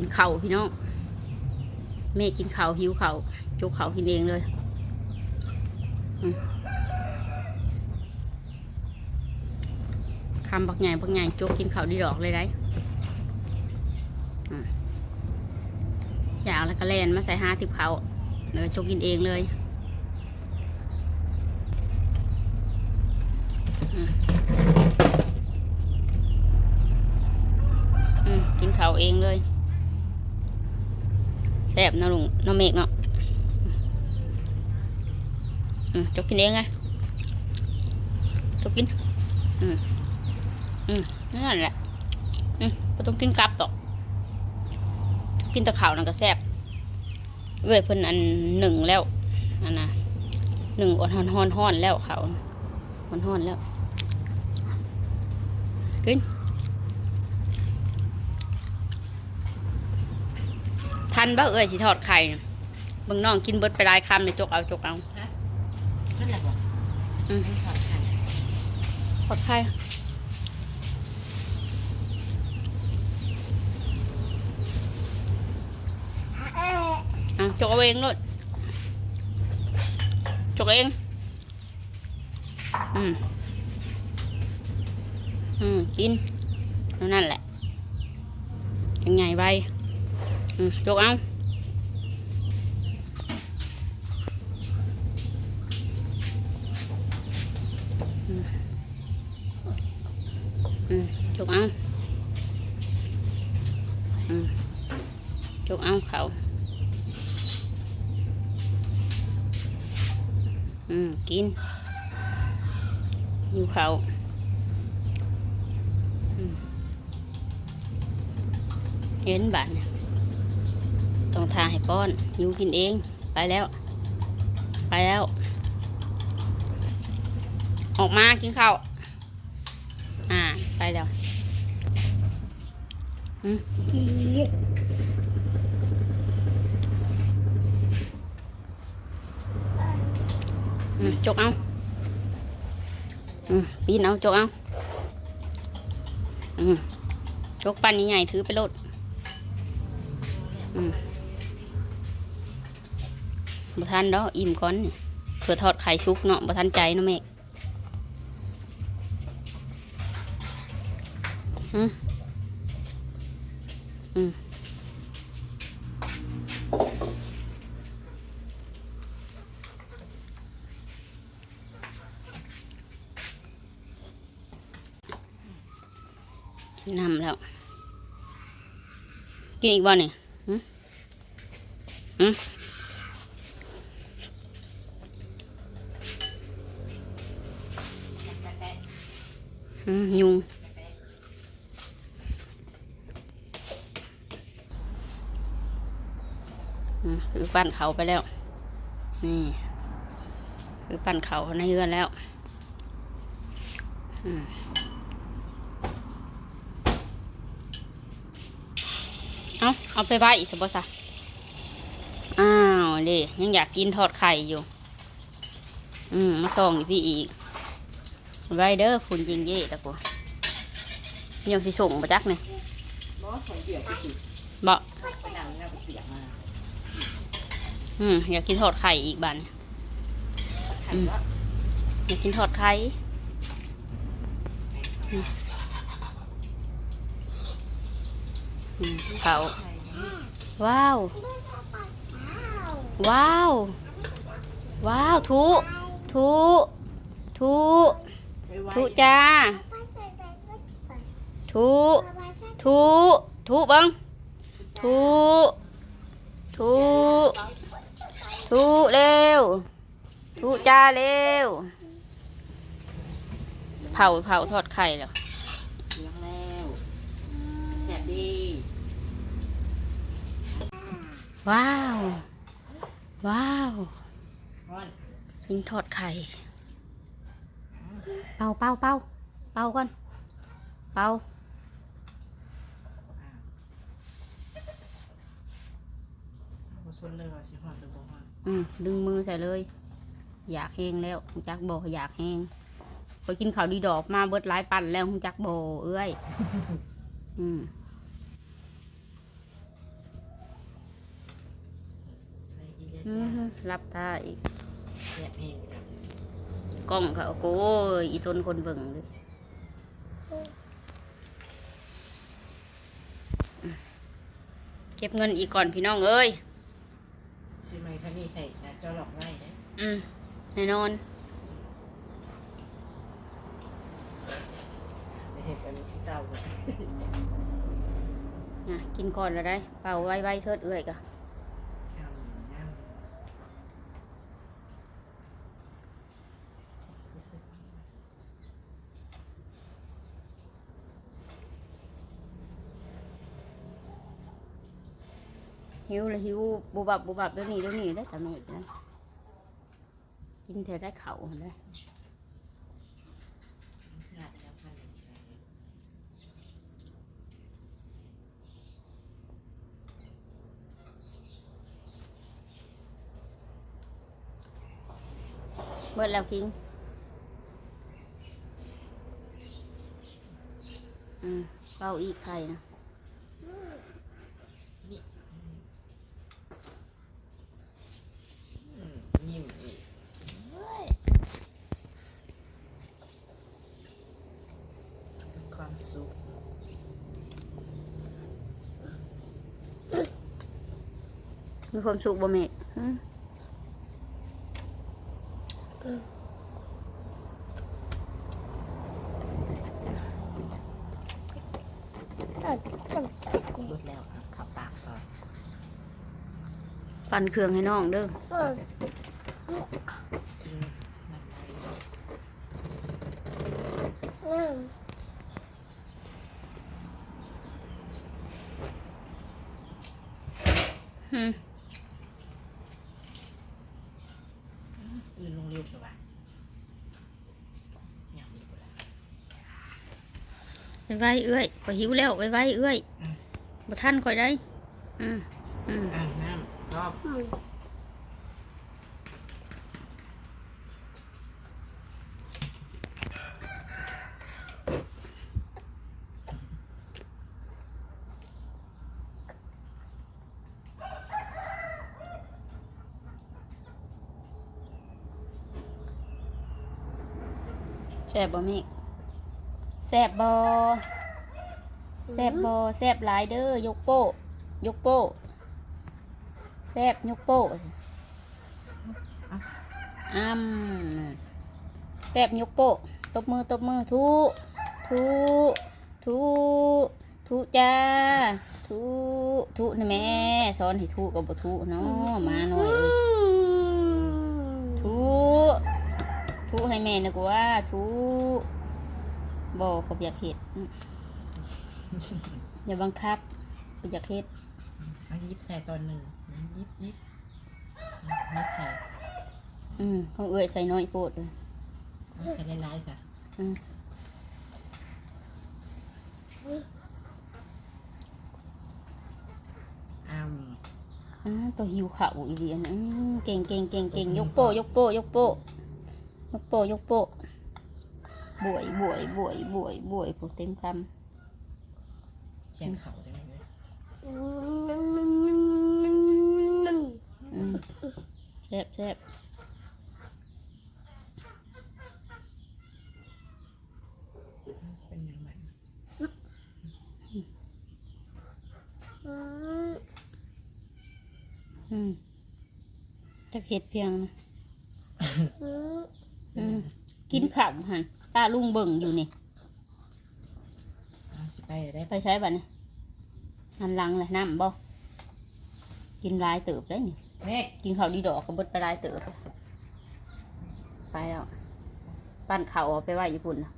กินเข่าพี่น้องแม่กินเข่าหิวเข่าวจกเข่ากินเองเลยคำบักใหญ่บักใหญ่จกกินเข่าดีดอกเลยได้อยากแล้วก็แลนมาใส่ห้าทิบเขาเลยจกกินเองเลย ซ่บเนาะลุงน้องเมกเนาะอืมจกกินเองไงจกกิน อืมอืมนั่นแหละ อืมไม่ต้องกินกลับตอกกินตะข่าวนั่นก็แซ่บเว้ยเพิ่นอันหนึ่งแล้วอันน่ะหนึ่งอ่อนฮอนฮอนฮอนแล้วเขาฮอนฮอนแล้วกิน ทันบ่เอ้ยสิทอดไข่น่ะเบิ่งน้องกินเบิดไปหลายคำเลยจกเอาจกเอานั่นแหละบอกอืมถอดไข่ทอดไข่อะจกเอาเองเลยจกเอง อืม อืม กินนั่นแหละ ยังไงไป อืมจกเอาอืมอืมจกเอาอืมจ ต้องทาให้ป้อนอยู่กินเอง ไปแล้ว ไปแล้ว ออกมากินข้าวอ่า ไปแล้วอืมจกเอาอืมปีนเอาจกเอาอืมจกปันใหญ่ๆถือไปโลด อืม บ่ทันดอกอิ่มก่อนนี่เผื่อทอดไข่ชุกเนาะบ่ทันใจเนาะแม่อืมอืมนำแล้ว กินอีกบ่เนี่ยหืมหืมอืม ยุงคือปั้นเขาไปแล้ว นี่คือปั้นเขาในเรือนแล้วอเอาเอาไปไว้อีกสบสะอ้าวเดิยังอยากกินทอดไข่อยู่ อืม มาส่องอีกพี่อีก ไรเดอร์ฝุ่นยิงเย่ตะกูยังสิส่งมาจักเนี่ยบอสใส่เปียกไปสิบ่ไปนั่งแล้วไปเปียกอืมอยากกินทอดไข่อีกบันไข่ว่าอยากกินทอดไข่อเขาว้าว ว้าว ว้าว ทุ ทุ ทุ ทุจ้า ทุ ทุ ทุเบังทุ ทุ ทุเร็ว ทุจ้าเร็ว เผาเผาทอดไข่แล้วเลี้ยงแล้วแสบดี ว้าว ว้าวร้อนกินทอดไข่ เป่าเป่าเป่าเป่าก่อน เป่าส่วนเลยว่าสิหอดหรือบ่หอืมดึงมือใส่เลย อยากแห้งแล้วคุณจักบอกอยากแห้งไปกินข้าวดีดอกมาเบิดหลายปั่นแล้วคุณจักโบเอ้ย อืมรับตาอีก แยกเพลง กล้องเขาโอ้ยอีทนคนเบิ่งเลยเก็บเงินอีกก่อนพี่น้องเอ้ยซื้อไหมคะนี่ใส่นะเจ้าหลอกไว้นะอืมแน่นอนในเหตุการณ์ที่เต้าเลย นะกินก่อนแล้วได้ เป่าไว้ไว้เทิดเอื้อยกะ ยำยำรู้สึก หิวเลยหิวบุบับบุบับเดี๋ยวนี้เดี๋ยวนี้ได้แต่ไม่นะกินเธอได้เข่าเลยเมื่อแล้วคิงอืมเป่าอีกไข่นะ อืมนิ่มอีกความสุข มีความสุขบ่เมกอืมลดแล้วอะขับปากก่อนปั่นเครื่องให้น้องเด้อกินน้ำลาย อืมอื่นลงเร็วเลยว่ะยำดีกว่าไปไว้เอื้อยข่อยหิวแล้วไปไว้เอื้อยบ่ท่านข่อยได้ อืมอืมอะน้ำรอบ ซ่บบ่เมกแซ่บบ่แซ่บบ่แซ่บหลายเด้อยกโป้ยกโป้แซ่บยกโป้อ้ำแซ่บยกโป้ตบมือตบมือทุทุทุทุจ้าทุทุนะแม่สอนให้ทุกับบ่ทุเนาะมาหน่อยเอ้ยทุ ทุให้แม่นะกูว่าทุบ่เขาอยากเห็ดอืมอย่าบังคับบ่อยากเห็ดเอายิบใส่ตอนหนึ่งยิบยิบไม่ใส่อืมของเอ้ยใส่น้อยโปดเลยไม่ใส่หลายๆจ้ะอืมอ้ำอ่าตัวหิวข่าวอีเดียนะอืมเก่งเก่งเก่งเก่งยกโป้ยกโป้ยกโป้ ยกโป้ยกโป้บวยบวยบวยบวยบวยพวกเต็มคเขียนเข่าได้ไหมเนี่ยำอืมแซ่บแซ่บเป็นยังไงอืมจะเห็ดเพียงนะอืม กินข้าวหันตาลุงเบิ่งอยู่นี่เอาสิไปได้ไปใช้บัดนี่หันหลังเลยน้ำบ่กินหลายเติบได้นี่แม่กินข้าวดีดอกก็เบิดไปหลายเติบไปแล้วปั้นข้าวเอาไปไหว้ญี่ปุ่นนะอืม